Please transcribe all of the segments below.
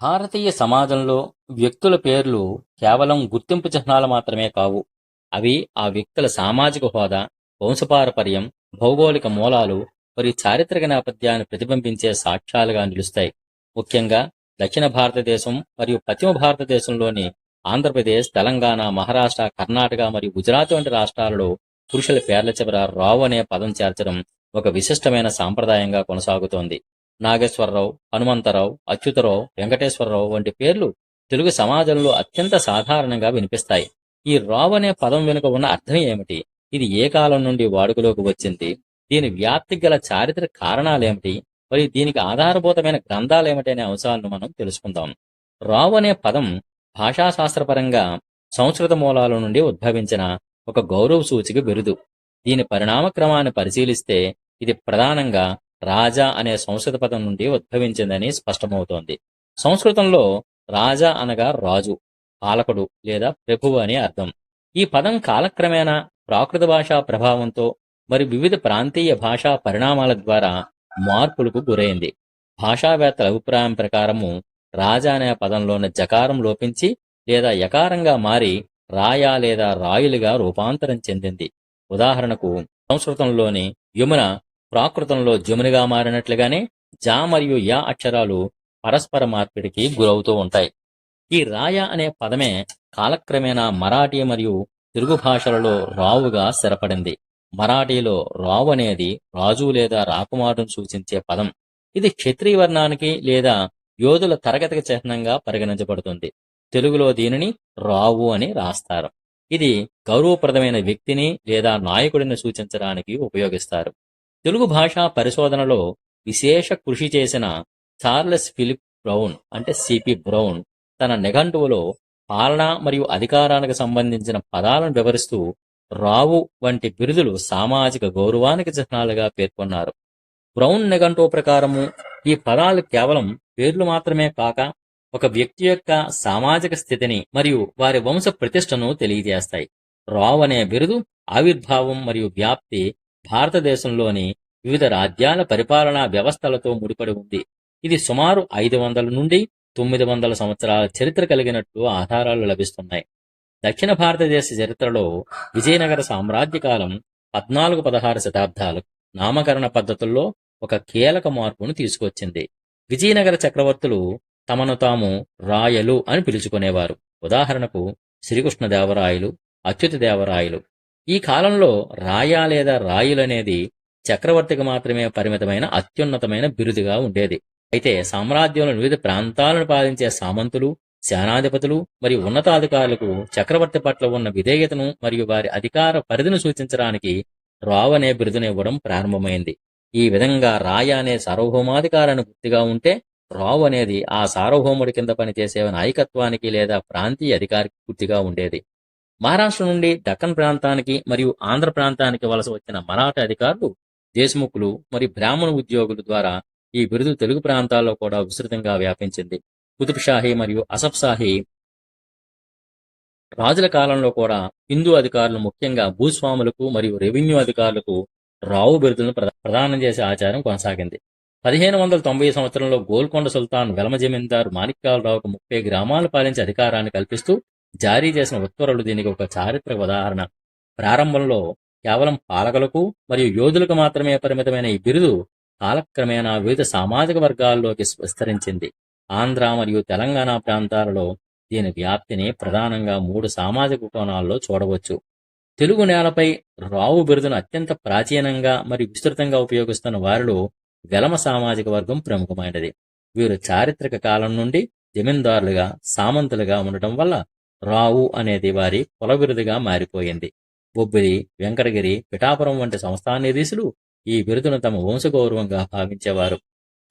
భారతీయ సమాజంలో వ్యక్తుల పేర్లు కేవలం గుర్తింపు చిహ్నాలు మాత్రమే కావు. అవి ఆ వ్యక్తుల సామాజిక హోదా వంశపారపర్యం భౌగోళిక మూలాలు మరియు చారిత్రక నేపథ్యాన్ని ప్రతిబింబించే సాక్ష్యాలుగా నిలుస్తాయి. ముఖ్యంగా దక్షిణ భారతదేశం మరియు పశ్చిమ భారతదేశంలోని ఆంధ్రప్రదేశ్ తెలంగాణ మహారాష్ట్ర కర్ణాటక మరియు గుజరాత్ వంటి రాష్ట్రాలలో పురుషుల పేర్ల చివర రావు అనే పదం చేర్చడం ఒక విశిష్టమైన సాంప్రదాయంగా కొనసాగుతోంది. నాగేశ్వరరావు హనుమంతరావు అచ్యుతరావు వెంకటేశ్వరరావు వంటి పేర్లు తెలుగు సమాజంలో అత్యంత సాధారణంగా వినిపిస్తాయి. ఈ రావ్ అనే పదం వెనుక ఉన్న అర్థం ఏమిటి? ఇది ఏ కాలం నుండి వాడుకలోకి వచ్చింది? దీని వ్యాప్తికి గల చారిత్రక కారణాలేమిటి? మరియు దీనికి ఆధారభూతమైన గ్రంథాలేమిటి అనే అంశాలను మనం తెలుసుకుందాం. రావ్ అనే పదం భాషాశాస్త్రపరంగా సంస్కృత మూలాల నుండి ఉద్భవించిన ఒక గౌరవ సూచిక బిరుదు. దీని పరిణామ క్రమాన్ని పరిశీలిస్తే ఇది ప్రధానంగా రాజా అనే సంస్కృత పదం నుండి ఉద్భవించిందని స్పష్టమవుతోంది. సంస్కృతంలో రాజా అనగా రాజు పాలకుడు లేదా ప్రభువు అని అర్థం. ఈ పదం కాలక్రమేణా ప్రాకృత భాషా ప్రభావంతో మరి వివిధ ప్రాంతీయ భాషా పరిణామాల ద్వారా మార్పులకు గురైంది. భాషావేత్తల అభిప్రాయం ప్రకారము రాజా అనే పదంలోని జకారం లోపించి లేదా యకారంగా మారి రాయ లేదా రాయులుగా రూపాంతరం చెందింది. ఉదాహరణకు సంస్కృతంలోని యమున ప్రాకృతంలో జమునిగా మారినట్లుగానే జా మరియు యా అక్షరాలు పరస్పర మార్పిడికి గురవుతూ ఉంటాయి. ఈ రాయ అనే పదమే కాలక్రమేణా మరాఠీ మరియు తెలుగు భాషలలో రావుగా స్థిరపడింది. మరాఠీలో రావు అనేది రాజు లేదా రాకుమారుని సూచించే పదం. ఇది క్షత్రియ వర్ణానికి లేదా యోధుల తరగతికి చిహ్నంగా పరిగణించబడుతుంది. తెలుగులో దీనిని రావు అని రాస్తారు. ఇది గౌరవప్రదమైన వ్యక్తిని లేదా నాయకుడిని సూచించడానికి ఉపయోగిస్తారు. తెలుగు భాషా పరిశోధనలో విశేష కృషి చేసిన చార్లెస్ ఫిలిప్ బ్రౌన్ అంటే సిపి బ్రౌన్ తన నిఘంటువులో పాలన మరియు అధికారానికి సంబంధించిన పదాలను వివరిస్తూ రావు వంటి బిరుదులు సామాజిక గౌరవానికి చిహ్నాలుగా పేర్కొన్నారు. బ్రౌన్ నిఘంటువు ప్రకారము ఈ పదాలు కేవలం పేర్లు మాత్రమే కాక ఒక వ్యక్తి యొక్క సామాజిక స్థితిని మరియు వారి వంశ ప్రతిష్టను తెలియజేస్తాయి. రావు అనే బిరుదు ఆవిర్భావం మరియు వ్యాప్తి భారతదేశంలోని వివిధ రాజ్యాల పరిపాలనా వ్యవస్థలతో ముడిపడి ఉంది. ఇది సుమారు ఐదు వందల నుండి తొమ్మిది వందల సంవత్సరాల చరిత్ర కలిగినట్లు ఆధారాలు లభిస్తున్నాయి. దక్షిణ భారతదేశ చరిత్రలో విజయనగర సామ్రాజ్య కాలం పద్నాలుగు పదహారు శతాబ్దాలు నామకరణ పద్ధతుల్లో ఒక కీలక మార్పును తీసుకొచ్చింది. విజయనగర చక్రవర్తులు తమను తాము రాయలు అని పిలుచుకునేవారు. ఉదాహరణకు శ్రీకృష్ణదేవరాయలు అచ్యుతదేవరాయలు ఈ కాలంలో రాయ లేదా రాయులనేది చక్రవర్తికి మాత్రమే పరిమితమైన అత్యున్నతమైన బిరుదుగా ఉండేది. అయితే సామ్రాజ్యంలో వివిధ ప్రాంతాలను పాలించే సామంతులు సేనాధిపతులు మరియు ఉన్నతాధికారులకు చక్రవర్తి పట్ల ఉన్న విధేయతను మరియు వారి అధికార పరిధిని సూచించడానికి రావు అనే బిరుదును ఇవ్వడం ప్రారంభమైంది. ఈ విధంగా రాయ అనే సార్వభౌమాధికారాన్ని గుర్తిగా ఉంటే రావు అనేది ఆ సార్వభౌముడి కింద పనిచేసే నాయకత్వానికి లేదా ప్రాంతీయ అధికారికి గుర్తిగా ఉండేది. మహారాష్ట్ర నుండి దక్కన్ ప్రాంతానికి మరియు ఆంధ్ర ప్రాంతానికి వలస వచ్చిన మరాఠా అధికారులు దేశముఖులు మరియు బ్రాహ్మణ ఉద్యోగుల ద్వారా ఈ బిరుదు తెలుగు ప్రాంతాల్లో కూడా విస్తృతంగా వ్యాపించింది. కుతుబ్ షాహీ మరియు అసఫ్ షాహీ రాజుల కాలంలో కూడా హిందూ అధికారులు ముఖ్యంగా భూస్వాములకు మరియు రెవెన్యూ అధికారులకు రావు బిరుదులను ప్రదానం చేసే ఆచారం కొనసాగింది. పదిహేను వందల తొంభై సంవత్సరంలో గోల్కొండ సుల్తాన్ వెలమ జమీందారు మాణిక్యాలరావుకు ముప్పై గ్రామాలు పాలించే అధికారాన్ని కల్పిస్తూ జారీ చేసిన ఉత్తర్వులు దీనికి ఒక చారిత్రక ఉదాహరణ. ప్రారంభంలో కేవలం పాలకులకు మరియు యోధులకు మాత్రమే పరిమితమైన ఈ బిరుదు కాలక్రమేణా వివిధ సామాజిక వర్గాల్లోకి విస్తరించింది. ఆంధ్ర మరియు తెలంగాణ ప్రాంతాలలో దీని వ్యాప్తిని ప్రధానంగా మూడు సామాజిక కోణాల్లో చూడవచ్చు. తెలుగు నేలపై రావు బిరుదును అత్యంత ప్రాచీనంగా మరియు విస్తృతంగా ఉపయోగిస్తున్న వారిలో వెలమ సామాజిక వర్గం ప్రముఖమైనది. వీరు చారిత్రక కాలం నుండి జమీందారులుగా సామంతులుగా ఉండటం వల్ల రావు అనేది వారి కుల బిరుదుగా మారిపోయింది. బొబ్బిలి వెంకటగిరి పిఠాపురం వంటి సంస్థానీధీశులు ఈ బిరుదును తమ వంశగౌరవంగా భావించేవారు.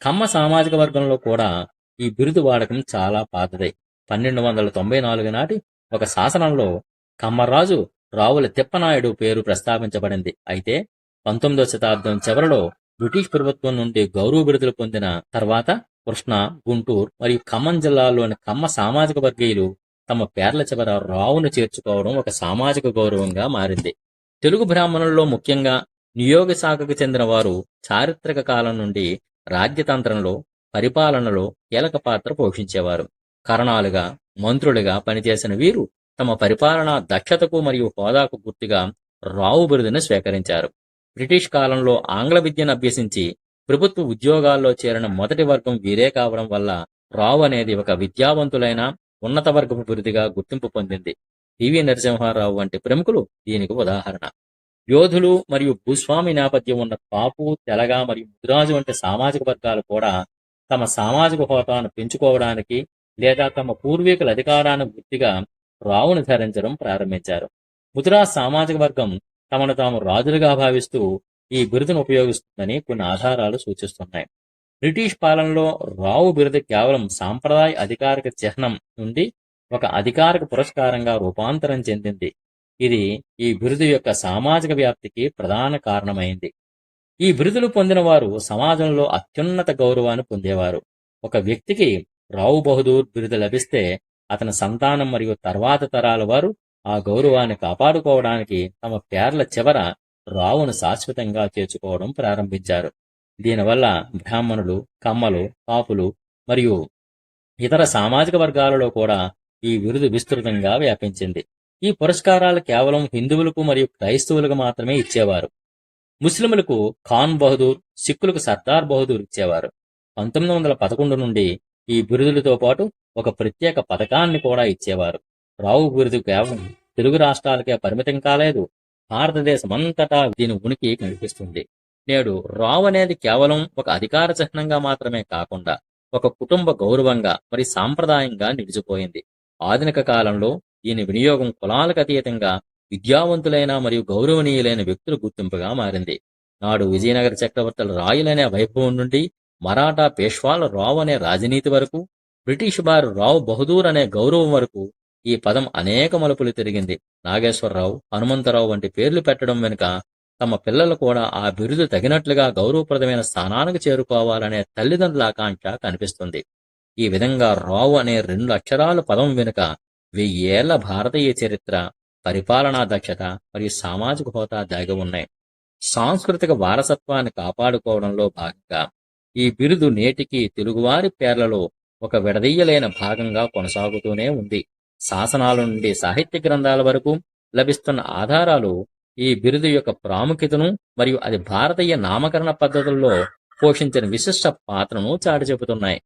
కమ్మ సామాజిక వర్గంలో కూడా ఈ బిరుదు వాడకం చాలా పాతదే. పన్నెండు వందల తొంభై నాలుగు నాటి ఒక శాసనంలో కమ్మరాజు రావుల తిప్పనాయుడు పేరు ప్రస్తావించబడింది. అయితే పంతొమ్మిదో శతాబ్దం చివరలో బ్రిటిష్ ప్రభుత్వం నుండి గౌరవ బిరుదులు పొందిన తర్వాత కృష్ణ గుంటూరు మరియు ఖమ్మం జిల్లాలోని కమ్మ సామాజిక వర్గీయులు తమ పేర్ల చివర రావును చేర్చుకోవడం ఒక సామాజిక గౌరవంగా మారింది. తెలుగు బ్రాహ్మణుల్లో ముఖ్యంగా నియోగ శాఖకు చెందిన వారు చారిత్రక కాలం నుండి రాజ్యతంత్రంలో పరిపాలనలో కీలక పాత్ర పోషించేవారు. కరణాలుగా మంత్రులుగా పనిచేసిన వీరు తమ పరిపాలనా దక్షతకు మరియు హోదాకు గుర్తుగా రావు బిరుదును స్వీకరించారు. బ్రిటిష్ కాలంలో ఆంగ్ల విద్యను అభ్యసించి ప్రభుత్వ ఉద్యోగాల్లో చేరిన మొదటి వర్గం వీరే కావడం వల్ల రావు అనేది ఒక విద్యావంతులైన ఉన్నత వర్గపు బిరుదిగా గుర్తింపు పొందింది. పివి నరసింహారావు వంటి ప్రముఖులు దీనికి ఉదాహరణ. యోధులు మరియు భూస్వామి నేపథ్యం ఉన్న కాపు తెలగ మరియు ముదిరాజు వంటి సామాజిక వర్గాలు కూడా తమ సామాజిక హోదాను పెంచుకోవడానికి లేదా తమ పూర్వీకుల అధికారాన్ని గుర్తిగా రావును ధరించడం ప్రారంభించారు. ముదిరాజ్ సామాజిక వర్గం తమను తాము రాజులుగా భావిస్తూ ఈ బిరుదును ఉపయోగిస్తుందని కొన్ని ఆధారాలు సూచిస్తున్నాయి. బ్రిటిష్ పాలనలో రావు బిరుదు కేవలం సాంప్రదాయ అధికారిక చిహ్నం నుండి ఒక అధికారిక పురస్కారంగా రూపాంతరం చెందింది. ఇది ఈ బిరుదు యొక్క సామాజిక వ్యాప్తికి ప్రధాన కారణమైంది. ఈ బిరుదులు పొందిన వారు సమాజంలో అత్యున్నత గౌరవాన్ని పొందేవారు. ఒక వ్యక్తికి రావు బహదూర్ బిరుదు లభిస్తే అతని సంతానం మరియు తర్వాత తరాల వారు ఆ గౌరవాన్ని కాపాడుకోవడానికి తమ పేర్ల చివర రావును శాశ్వతంగా చేర్చుకోవడం ప్రారంభించారు. దీనివల్ల బ్రాహ్మణులు కమ్మలు కాపులు మరియు ఇతర సామాజిక వర్గాలలో కూడా ఈ బిరుదు విస్తృతంగా వ్యాపించింది. ఈ పురస్కారాలు కేవలం హిందువులకు మరియు క్రైస్తవులకు మాత్రమే ఇచ్చేవారు. ముస్లింలకు ఖాన్ బహదూర్ సిక్కులకు సర్దార్ బహదూర్ ఇచ్చేవారు. పంతొమ్మిది వందల పదకొండు నుండి ఈ బిరుదులతో పాటు ఒక ప్రత్యేక పథకాన్ని కూడా ఇచ్చేవారు. రావు బిరుదు కేవలం తెలుగు రాష్ట్రాలకే పరిమితం కాలేదు భారతదేశమంతటా దీని ఉనికి కనిపిస్తుంది. నేడు రావు అనేది కేవలం ఒక అధికార చిహ్నంగా మాత్రమే కాకుండా ఒక కుటుంబ గౌరవంగా మరి సాంప్రదాయంగా నిలిచిపోయింది. ఆధునిక కాలంలో దీని వినియోగం కులాలకు అతీతంగా విద్యావంతులైన మరియు గౌరవనీయులైన వ్యక్తుల గుర్తింపుగా మారింది. నాడు విజయనగర చక్రవర్తుల రాయులనే వైభవం నుండి మరాఠా పేష్వాల రావు అనే రాజనీతి వరకు బ్రిటిష్ వారు రావు బహదూర్ అనే గౌరవం వరకు ఈ పదం అనేక మలుపులు తిరిగింది. నాగేశ్వరరావు హనుమంతరావు వంటి పేర్లు పెట్టడం వెనుక తమ పిల్లలు కూడా ఆ బిరుదు తగినట్లుగా గౌరవప్రదమైన స్థానానికి చేరుకోవాలనే తల్లిదండ్రుల ఆకాంక్ష కనిపిస్తుంది. ఈ విధంగా రావు అనే రెండు అక్షరాల పదం వెనుక వెయ్యేళ్ళ భారతీయ చరిత్ర పరిపాలనా దక్షత మరియు సామాజిక హోదా దాగి ఉన్నాయి. సాంస్కృతిక వారసత్వాన్ని కాపాడుకోవడంలో భాగంగా ఈ బిరుదు నేటికి తెలుగువారి పేర్లలో ఒక విడదీయలేని భాగంగా కొనసాగుతూనే ఉంది. శాసనాల నుండి సాహిత్య గ్రంథాల వరకు లభిస్తున్న ఆధారాలు ఈ బిరుదు యొక్క ప్రాముఖ్యతను మరియు అది భారతీయ నామకరణ పద్ధతుల్లో పోషించిన విశిష్ట పాత్రను చాటి చెబుతున్నాయి